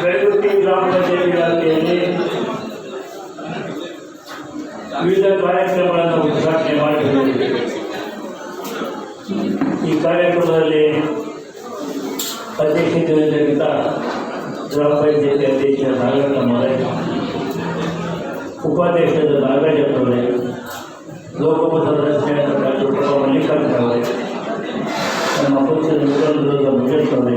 ಬೆಳಗುತ್ತಿ ಗ್ರಾಮ ಪಂಚಾಯತ್ ಇಲಾಖೆಯಲ್ಲಿ ವಿವಿಧ ಕಾರ್ಯಕ್ರಮಗಳನ್ನು ಉದ್ಘಾಟನೆ ಮಾಡಿದ್ದೇವೆ ಈ ಕಾರ್ಯಕ್ರಮದಲ್ಲಿ ಅಧ್ಯಕ್ಷತೆ ವಹಿಸಿದ್ದ ಗ್ರಾಮ ಪಂಚಾಯತಿ ಅಧ್ಯಕ್ಷ ನಾಗಣ್ಣ ಮೊರೆ ಉಪಾಧ್ಯಕ್ಷರಾದ ನಾಗರಾಜಪ್ಪ ಅವರೇ ಲೋಕಸಭಾ ಸದಸ್ಯರಾದ ಡಾಕ್ಟರ್ ಪ್ರಭಾ ಮಲ್ಲಿಕಾರ್ಜುನ ಅವರೇ ನಮ್ಮ ಪಕ್ಷದ ಮುಖಂಡರಾದ ಮುಖೇಶ್ ಅವರೇ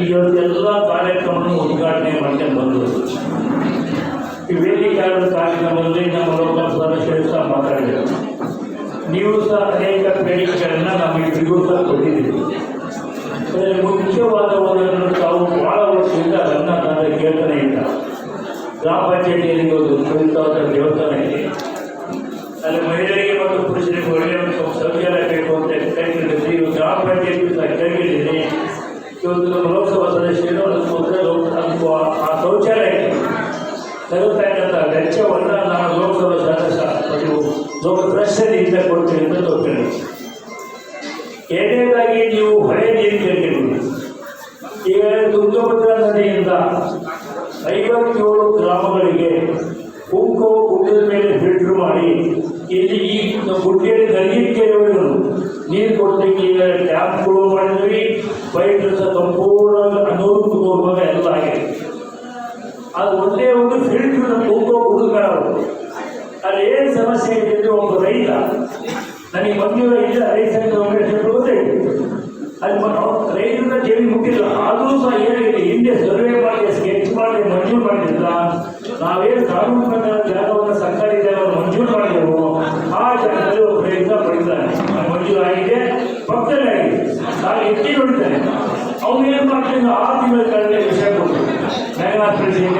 ಇವತ್ತೆಲ್ಲ ಕಾರ್ಯಕ್ರಮವನ್ನು ಉದ್ಘಾಟನೆ ಮಾಡ್ಕೊಂಡು ಬಂದರು ಈ ವೇದಿಕೆಯಾದ ಕಾರ್ಯಕ್ರಮದಲ್ಲಿ ನಮ್ಮ ಲೋಕಲ್ ಸದಸ್ಯರು ಸಹ ಮಾತಾಡಿದರು. ನೀವು ಸಹ ಅನೇಕ ಬೇಡಿಕೆಗಳನ್ನು ನಮಗಿಗೂ ಸಹ ಅದರಲ್ಲಿ ಮುಖ್ಯವಾದ ಒಂದನ್ನು ತಾವು ಬಹಳ ವರ್ಷದಿಂದ ನನ್ನ ತಂದೆ ಕೇಳ್ತಾನೆ ಇಲ್ಲ. ಗ್ರಾಮ ಪಂಚಾಯತಿಯಲ್ಲಿ ಒಂದು ಪವಿತ್ರವಾದ ದೇವಸ್ಥಾನ ಇದೆ. ಅಲ್ಲಿ ಮಹಿಳೆಯರಿಗೆ ಮತ್ತು ಪುರುಷರಿಗೆ ಒಳ್ಳೆಯ ಒಂದು ಬೇಕು ಅಂತ ಗ್ರಾಮ ಪಂಚಾಯತಿ ಸಹ ಇವತ್ತು ನಮ್ಮ ಲೋಕಸಭಾ ಸದಸ್ಯರು ಅದಕ್ಕೋಸ್ಕರ ಲೋಕ- ಆ- ಶೌಚಾಲಯಕ್ಕೆ ತರತಕ್ಕಂಥ ವೆಚ್ಚವನ್ನು ನಾನು ಲೋಕಸಭಾ ಸದಸ್ಯ ಲೋಕ ಟ್ರಸ್ಟದಿಂದ ಕೊಡ್ತೀನಿ ಅಂತ ತೋರ್ತೀನಿ. ಎರಡನೇದಾಗಿ ನೀವು ಹೊಳೆ ನೀರು ಕೇಳಿದ್ದೀರಿ ಈಗ ತುಂಗಭದ್ರಾ ನದಿಯಿಂದ ಐವತ್ತೇಳು ಗ್ರಾಮಗಳಿಗೆ ಕುಂಕು ಗುಡ್ಡದ ಮೇಲೆ ಫಿಲ್ಟರ್ ಮಾಡಿ ಇಲ್ಲಿ ಈ ಗುಡ್ಡೆಯಲ್ಲಿ ನದಿಕೆರೆಗಳು ನೀರು ಕೊಡ್ಲಿಕ್ಕೆ ಈಗ ಟ್ಯಾಪ್ಗಳು ಅಲ್ಲಿ ರೈತರ ಜಮೀನು ಮುಟ್ಟಿಲ್ಲ ಆದರೂ ಸಹ ಏನಾಗಿದೆ? ಹಿಂದೆ ಸರ್ವೆ ಮಾಡಿ, ಸ್ಕೆಚ್ ಮಾಡಿ, ಮಂಜೂರು ಮಾಡಿಲ್ಲ ನಾವೇನು ಕಾನೂನು ಪ್ರಕಾರ ಜಾಗವನ್ನು ಸರ್ಕಾರಿ ಜಾಗವನ್ನು ಮಂಜೂರು ಮಾಡಿದೆವು, ಆ ಜಾಗದಲ್ಲಿ ಪ್ರಯತ್ನ ಪಡಿತಾರೆ ಮಂಜೂರಾಗಿದೆ ಪಕ್ಕದಲ್ಲಿ ಆಗಿದೆ. ನಾನು ಎತ್ತಿ ನೋಡ್ತಾನೆ ಅವನು ಏನು ಮಾಡ್ತಾನೆ ಆ ತಿಂಗಳ ಕೆಳಗೆ ವಿಷಯ ಕೊಟ್ಟು ಮ್ಯಾಗ್ನಾಥ್ ಪ್ರೆಸಿಡೆಂಟ್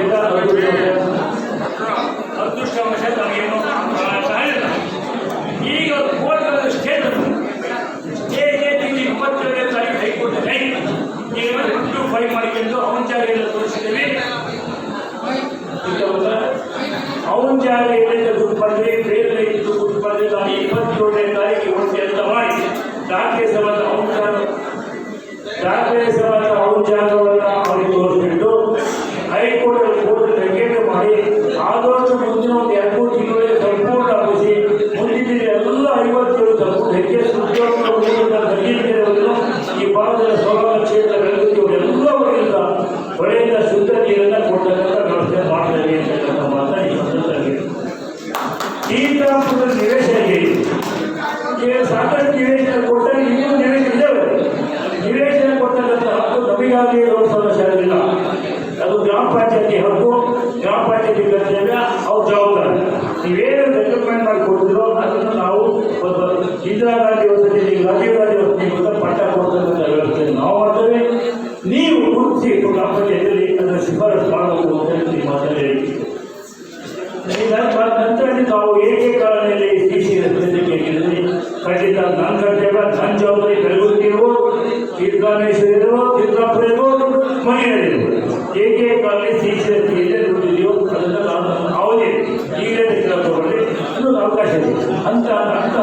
ದಾಖಲೆ ಅವರಿಗೆ ತೋರಿಸ್ಬಿಟ್ಟು ಹೈಕೋರ್ಟ್ ಕೋರ್ಟ್ ವೆಕೇಟ್ ಮಾಡಿ ಆದಷ್ಟು ಮುಂದಿನ ಎರಡು ಮೂರು ತಿಂಗಳಿಗೆ ಸಂಪೂರ್ಣ ಆಗಿಸಿ ಮುಂದಿನ ಈ ಭಾಗದ ತೀರ್ಥಾಮೇಶ್ವರ ಚಿತ್ರಪ್ಪರಿಗೂ ಮನೆಯಲ್ಲಿರ್ಬೋದು ಏಕೆ ರಸ್ತೆ ಎಲ್ಲೇ ದುಡ್ಡಿದೆಯೋ ಅದನ್ನು ನಾವು ಅವಧಿ ಈಗಲೇ ಇನ್ನೊಂದು ಅವಕಾಶ ಇದೆ. ಅಂತ ಹಂತ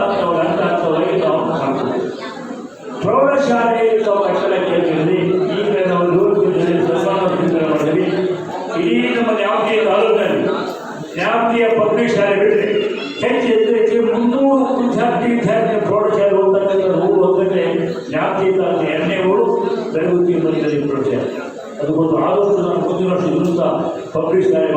ಪಬ್ಲಿಕ್ ನಾಳೆ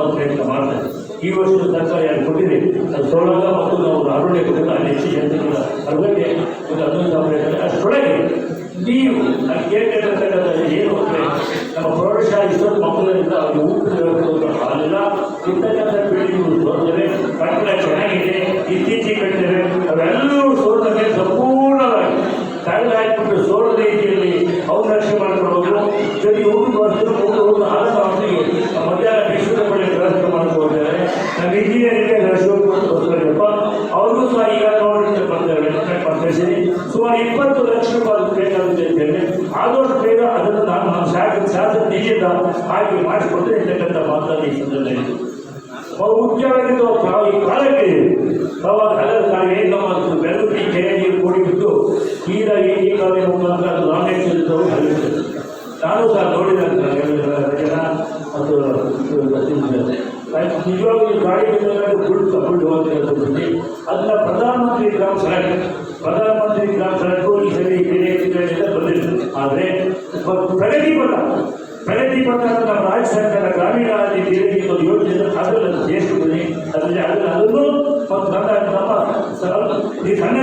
ಒಂದು ಪ್ರಯತ್ನ ಮಾಡ್ತಾರೆ ಈ ವರ್ಷದ ಸರ್ಕಾರ ಯಾರು ಕೊಟ್ಟಿದೆ? ಅದು ಸೊಳಗ ಮತ್ತು ನಾವು ಅರುಣ್ಯ ಕೊಟ್ಟಿಲ್ಲ ಅಲ್ಲಿ ಹೆಚ್ಚು ಜನತೆಗಳ ಅರ್ಧಕ್ಕೆ ಒಂದು ಹದಿನೈದು ಸಾವಿರ ಇರ್ತದೆ ಅಷ್ಟರೊಳಗೆ ನೀವು ಕೇಳ್ತಿರ್ತಕ್ಕಂಥ ಏನು ಅಂದರೆ ನಮ್ಮ ಪ್ರೌಢಶಾಲೆ ಇಷ್ಟೊಂದು ಮಕ್ಕಳಿಂದ ಅದು ಊಟದ ಹಾಲಿಲ್ಲ. ಇರ್ತಕ್ಕಂಥ ಬಿಲ್ಡಿಂಗ್ ಸೋರ್ತವೆ ಕಟ್ಟಡ ಚೆನ್ನಾಗಿದೆ, ಇತ್ತೀಚೆಗೆ ಕಟ್ಟಿದೆ ಅವೆಲ್ಲವೂ ಸೋರ್ತವೆ ಸಂಪೂರ್ಣವಾಗಿ. ಕಳೆದ ಸುಮಾರು ಆದಷ್ಟು ಬೇಗ ಅದನ್ನು ನಾನು ನಮ್ಮ ಶಾಸಕ ಶಾಸಕ ನಿಧಿಯಿಂದ ಹಾಕಿ ಮಾಡಿಸಿಕೊಂಡ್ರೆ ಇರ್ತಕ್ಕಂಥ ಮಾತನ್ನು ಈ ಸಂದರ್ಭದಲ್ಲಿ ಬಹು ಮುಖ್ಯವಾಗಿದ್ದು ನಾವು ಈ ಕಾಲಕ್ಕೆ ಅವಾಗ ಅದರ ಕಾಲ ಏನು ನಮ್ಮ ಬೆಳಗ್ಗೆ ನೀರು ಕೂಡಿಬಿಟ್ಟು ತೀರಾ ಈ ಕಾಲಿನ ಮುಖಾಂತರ ಅದು ರಾಮೇಶ್ವರದವರು ಹರಿಯುತ್ತದೆ ನಾನು ಸಹ ನೋಡಿದಂತ ಜನ ಮತ್ತು ನಿಜವಾಗ್ಲೂ ಗಾಡಿ ಫುಲ್ ತಗೊಂಡು ಪ್ರಗತಿ ಪಥ ಪ್ರಗತಿ ಅಂತ ನಮ್ಮ ರಾಜ್ಯ ಸರ್ಕಾರ ಗ್ರಾಮೀಣಾಭಿವೃದ್ಧಿ ಬೇರೆ ಒಂದು ಯೋಜನೆ ಅದರಲ್ಲಿ ಸೇರಿಸಿದ್ದೀನಿ ಅದರಲ್ಲಿ ಅದನ್ನು ಅದನ್ನು ಮತ್ತು ನನ್ನ ನಮ್ಮ ಈ ಸಣ್ಣ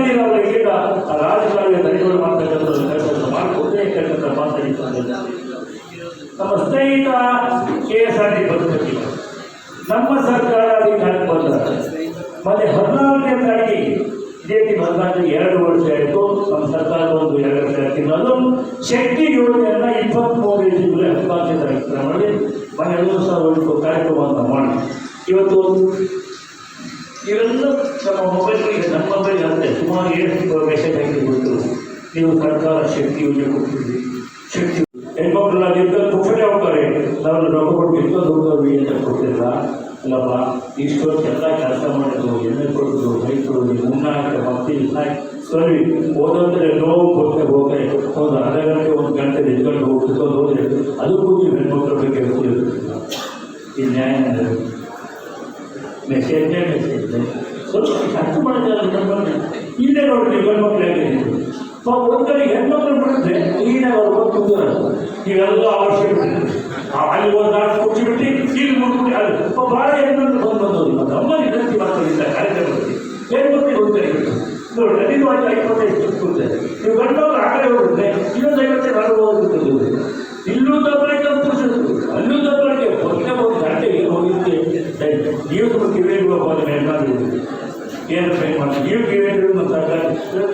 ಆ ರಾಜಕಾಲುವೆ ತಡೆಗಳು ಮಾಡ್ತಕ್ಕಂಥ ಮಾಡಿಕೊಡದೇ ಇರ್ತಕ್ಕಂಥ ಮಾತಾಡಿದ್ದಾರೆ ನಮ್ಮ ಸ್ನೇಹಿತ ಕೆ ಎಸ್ ಆರ್ ಟಿ ಪದ್ಧತಿ ನಮ್ಮ ಸರ್ಕಾರ ಅಧಿಕಾರಕ್ಕೆ ಬಂದ ಮತ್ತೆ ಹದಿನಾಲ್ಕನೇ ತಾರೀಕಿಗೆ ಇದೇ ಹದಿನಾಲ್ಕು ಎರಡು ವರ್ಷ ಆಯಿತು? ನಮ್ಮ ಸರ್ಕಾರ ಒಂದು ಎರಡು ವರ್ಷ ಆಯ್ತು. ಅದು ಶಕ್ತಿ ಯೋಜನೆಯನ್ನ ಇಪ್ಪತ್ತ್ಮೂರು ಜುಲೈ ಹದಿನಾಲ್ಕನೇ ತಾರೀಕು ಮಾಡಿ ಮನೆ ಎರಡು ಸಾವಿರ ಒಂದು ಕಾರ್ಯಕ್ರಮವನ್ನು ಮಾಡಿ. ಇವತ್ತು ಇವೆಲ್ಲ ನಮ್ಮ ಮೊಬೈಲ್ಗೆ ನಮ್ಮ ಮೊಬೈಲ್ ಅಂದ್ರೆ ಸುಮಾರು ಏಳು ಮೆಸೇಜ್ ಹಾಕಿಬಿಟ್ಟು ನೀವು ಸರ್ಕಾರ ಶಕ್ತಿ ಯೋಜನೆ ಕೊಡ್ತೀವಿ ಶಕ್ತಿ ಹೆಣ್ಮಕ್ಳೆಲ್ಲ ನಿಂತ ತುಂಬನೇ ಹೋಗ್ತಾರೆ ನಾವು ರೊಕ್ಕ ಕೊಟ್ಟು ಅಂತ ಕೊಡ್ತಿಲ್ಲ ಅಲ್ಲಪ್ಪ ಇಷ್ಟೊಂದು ಎಲ್ಲ ಕೆಲಸ ಮಾಡಿದ್ರು ಎಣ್ಣೆ ಕೊಡೋದು ರೈತರು ಉಣ್ಣಾಕ ಮತ್ತೆ ಇನ್ನಾಕ ಸರಿ ಓದೋದ್ರೆ ನೋವು ಕೊಟ್ಟೆ ಹೋಗಿ ಒಂದು ಅರ್ಧ ಗಂಟೆ, ಒಂದು ಗಂಟೆ ನಿಂತ್ಕೊಂಡು ಹೋಗ್ಬಿಟ್ಟು ಹೋದ್ರೆ ಅದಕ್ಕೂ ನೀವು ಹೆಣ್ಮಕ್ಳ ಬಗ್ಗೆ ಗೊತ್ತಿರುತ್ತೆ. ಈ ನ್ಯಾಯ ಮೆಸೇಜೇ ಮೆಸೇಜ್ ಸ್ವಲ್ಪ ಅರ್ಥ ಮಾಡಿದ್ರೆ ಇಲ್ಲೇ ನೋಡಿ ಗಂಡ್ಮಕ್ಳಾಗಿ ಒಂದ್ಕಡೆ ಹೆಣ್ಮಕ್ಳು ಬಿಡಿದ್ರೆ ಈಗಿನ ಅವ್ರು ಬಂದು ಅವಶ್ಯಕತೆ. ಆ, ಅಲ್ಲಿ ಒಂದು ಕುರ್ಚಿ ಬಿಟ್ಟು ಇಲ್ಲಿ ಮುಟ್ಬಿಟ್ಟು ಅಲ್ಲಿ ಒಬ್ಬ ಭಾಳ ಹೆಣ್ಮಕ್ಳು ಬಂದು ಬಂದವರು ಮತ್ತು ನಮ್ಮಲ್ಲಿ ವಿನಂತಿ ಮಾಡ್ಕೊಂಡಿದ್ದ ಕಾರ್ಯಕ್ರಮದಲ್ಲಿ ಹೆಣ್ಮಕ್ಳಿಗೆ ಹೋಗ್ತಾರೆ ನೋಡಿ ನದಿ ಮಾಡಿ ಐವತ್ತೈದು ಕೂತಾರೆ ನೀವು ಗಂಡವರು ಆ ಕಡೆ ಹೋಗಿದ್ರೆ ಇನ್ನೊಂದು ಐವತ್ತೈದು ಹೊರಗೆ ಹೋಗುತ್ತದೆ ಇಲ್ಲೂ ತಪ್ಪಲಿಕ್ಕೆ ಪುರುಷರು. ಅಲ್ಲೂ ತಪ್ಪಲಿಕ್ಕೆ ಒಂದೇ ಒಂದು ಗಂಟೆಗೆ ಹೋಗಿದ್ದೆ? ನೀವು ತುಂಬ ಕಿವಿಗಳು ಹೋದ ಎಲ್ಲರೂ ಏನು ಟ್ರೈ ಮಾಡಿ ನೀವು ಕಿವಿಗಳು ಸರ್ಕಾರ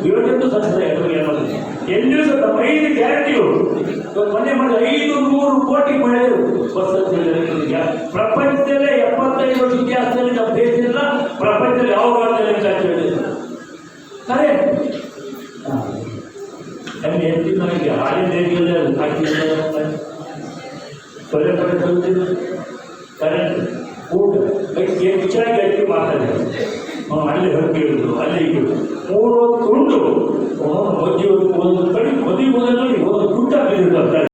ಇವತ್ತಂತೂ ಇವತ್ತು ಮನೆ ಮಾಡಿ ಐದು ನೂರು ಕೋಟಿ ಮಹಿಳೆಯರು ಬಸ್ ಹತ್ತಿರ ಪ್ರಪಂಚದಲ್ಲೇ ಎಪ್ಪತ್ತೈದು ವರ್ಷ ಇತಿಹಾಸದಲ್ಲಿ ನಮ್ಮ ದೇಶದಿಂದ ಪ್ರಪಂಚದಲ್ಲಿ ಯಾವ ರಾಜ್ಯದಲ್ಲಿ ಅಂತ ಹೇಳಿದ್ರು. ಸರಿ. ನಮ್ಗೆ ಎತ್ತಿ ನನಗೆ ಹಾಲಿನ ರೇಡಿಯೋಲ್ಲೇ ಹಾಕಿದ್ದಾರೆ ಸೊಳ್ಳೆ ಪಡೆ ಕಲಿತಿದ್ರು ಕರೆಂಟ್, ಊಟ ಅದಕ್ಕೆ ಹೆಚ್ಚಾಗಿ ಅಕ್ಕಿ ಮಾತಾಡಿದ್ರು ಅವ್ನು ಅಲ್ಲಿ ಹಕ್ಕಿರುವುದು ಅಲ್ಲಿ ಇಟ್ಟು ಮೂರು ಹೊತ್ತು ಉಂಡು ಅವನು ಮಧ್ಯೆ ಒಂದು ಒಂದು ಕಡೆ ಮದಿ ಮೊದಲು ಹೋದ